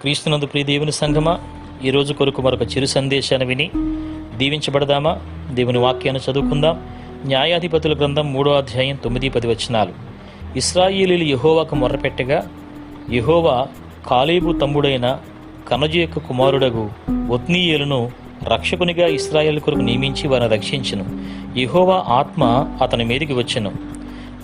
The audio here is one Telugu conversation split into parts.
క్రీస్తునందు ప్రియ దేవుని సంగమా ఈరోజు కొరకు మరొక చిరు సందేశాన్ని విని దీవించబడదామా? దేవుని వాక్యాన్ని చదువుకుందాం. న్యాయాధిపతుల గ్రంథం మూడో అధ్యాయం తొమ్మిది పది వచనాలు. ఇస్రాయేలీలు యహోవాకు మొర్రపెట్టగా యహోవా కాలేబు తమ్ముడైన కనజు యొక్క కుమారుడగు ఒత్నీయేలును రక్షకునిగా ఇస్రాయేల్ కొరకు నియమించి వారిని రక్షించను. యహోవా ఆత్మ అతని మీదికి వచ్చెను.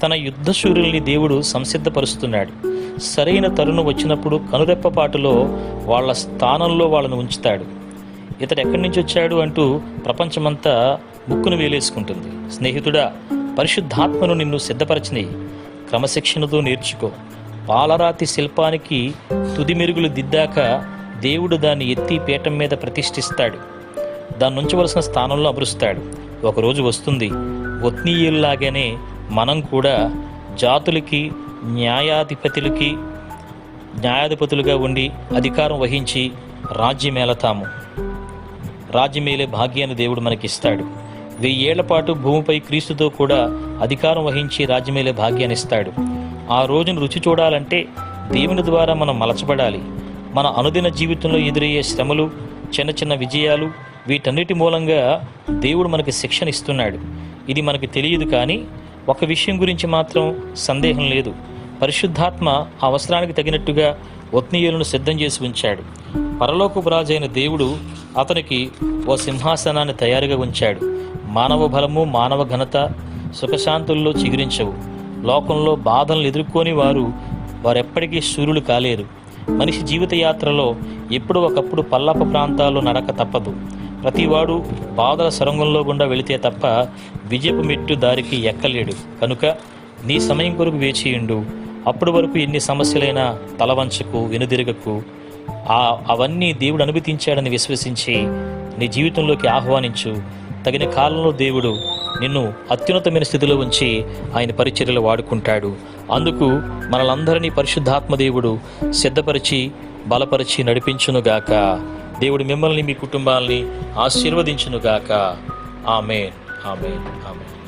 తన యుద్ధ సూర్యుల్ని దేవుడు సంసిద్ధపరుస్తున్నాడు. సరైన తరుణం వచ్చినప్పుడు కనురెప్పపాటులో వాళ్ళ స్థానంలో వాళ్ళను ఉంచుతాడు. ఇతడు ఎక్కడి నుంచి వచ్చాడు అంటూ ప్రపంచమంతా ముక్కును వేలేసుకుంటుంది. స్నేహితుడా పరిశుద్ధాత్మను నిన్ను సిద్ధపరచని క్రమశిక్షణతో నేర్చుకో. పాలరాతి శిల్పానికి తుది మెరుగులు దిద్దాక దేవుడు దాన్ని ఎత్తి పీఠం మీద ప్రతిష్ఠిస్తాడు. దాన్ని ఉంచవలసిన స్థానంలో అమరుస్తాడు. ఒకరోజు వస్తుంది ఒత్నీయుల్లాగానే మనం కూడా జాతులకి న్యాయాధిపతులకి న్యాయాధిపతులుగా ఉండి అధికారం వహించి రాజ్యమేలతాము. రాజ్యమేలే భాగ్యాన్ని దేవుడు మనకిస్తాడు. వెయ్యేళ్ళ పాటు భూమిపై క్రీస్తుతో కూడా అధికారం వహించి రాజ్యమేలే భాగ్యాన్ని ఇస్తాడు. ఆ రోజును రుచి చూడాలంటే దేవుని ద్వారా మనం మలచబడాలి. మన అనుదిన జీవితంలో ఎదురయ్యే శ్రమలు చిన్న చిన్న విజయాలు వీటన్నిటి మూలంగా దేవుడు మనకి శిక్షణ ఇస్తున్నాడు. ఇది మనకి తెలియదు కానీ ఒక విషయం గురించి మాత్రం సందేహం లేదు. పరిశుద్ధాత్మ ఆ అవసరానికి తగినట్టుగా ఒత్నీయులను సిద్ధం చేసి ఉంచాడు. పరలోకపు రాజైన దేవుడు అతనికి ఓ సింహాసనాన్ని తయారుగా ఉంచాడు. మానవ బలము మానవ ఘనత సుఖశాంతుల్లో చిగురించవు. లోకంలో బాధలను ఎదుర్కొని వారు వారెప్పటికీ సూర్యులు కాలేరు. మనిషి జీవిత యాత్రలో ఎప్పుడో ఒకప్పుడు పల్లపు ప్రాంతాల్లో నడక తప్పదు. ప్రతివాడు బాధల సొరంగంలో గుండా వెళితే తప్ప విజయపు మెట్టు దారికి ఎక్కలేడు. కనుక నీ సమయం కొరకు వేచియుండు. అప్పటి వరకు ఎన్ని సమస్యలైనా తలవంచకు వెనుదిరగకు ఆ అవన్నీ దేవుడు అనుమతించాడని విశ్వసించి నీ జీవితంలోకి ఆహ్వానించు. తగిన కాలంలో దేవుడు నిన్ను అత్యున్నతమైన స్థితిలో ఉంచి ఆయన పరిచర్యలు వాడుకుంటాడు. అందుకు మనలందరినీ పరిశుద్ధాత్మ దేవుడు సిద్ధపరిచి బలపరిచి నడిపించునుగాక. దేవుడు మిమ్మల్ని మీ కుటుంబాల్ని ఆశీర్వదించునుగాక. ఆమె ఆమె ఆమె